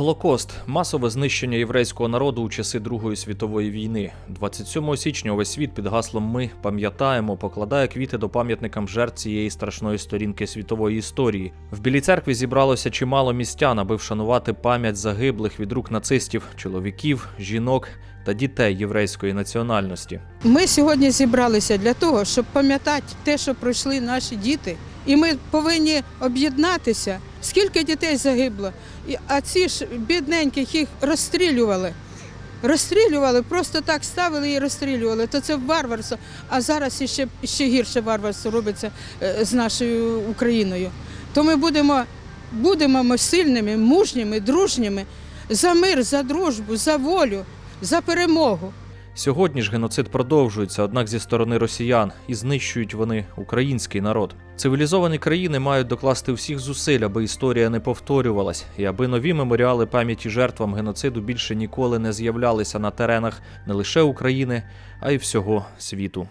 Голокост масове знищення єврейського народу у часи Другої світової війни. 27 січня увесь світ під гаслом Ми пам'ятаємо покладає квіти до пам'ятникам жертв цієї страшної сторінки світової історії. В Білій церкві зібралося чимало містян, аби вшанувати пам'ять загиблих від рук нацистів, чоловіків, жінок та дітей єврейської національності. Ми сьогодні зібралися для того, щоб пам'ятати те, що пройшли наші діти. І ми повинні об'єднатися. Скільки дітей загибло, а ці ж бідненьких їх розстрілювали. Розстрілювали, просто так ставили і розстрілювали. То це варварство. А зараз іще, ще гірше варварство робиться е, з нашою Україною. То ми будемо, будемо ми сильними, мужніми, дружніми за мир, за дружбу, за волю, за перемогу. Сьогодні ж геноцид продовжується, однак зі сторони росіян, і знищують вони український народ. Цивілізовані країни мають докласти всіх зусиль, аби історія не повторювалась, і аби нові меморіали пам'яті жертвам геноциду більше ніколи не з'являлися на теренах не лише України, а й всього світу.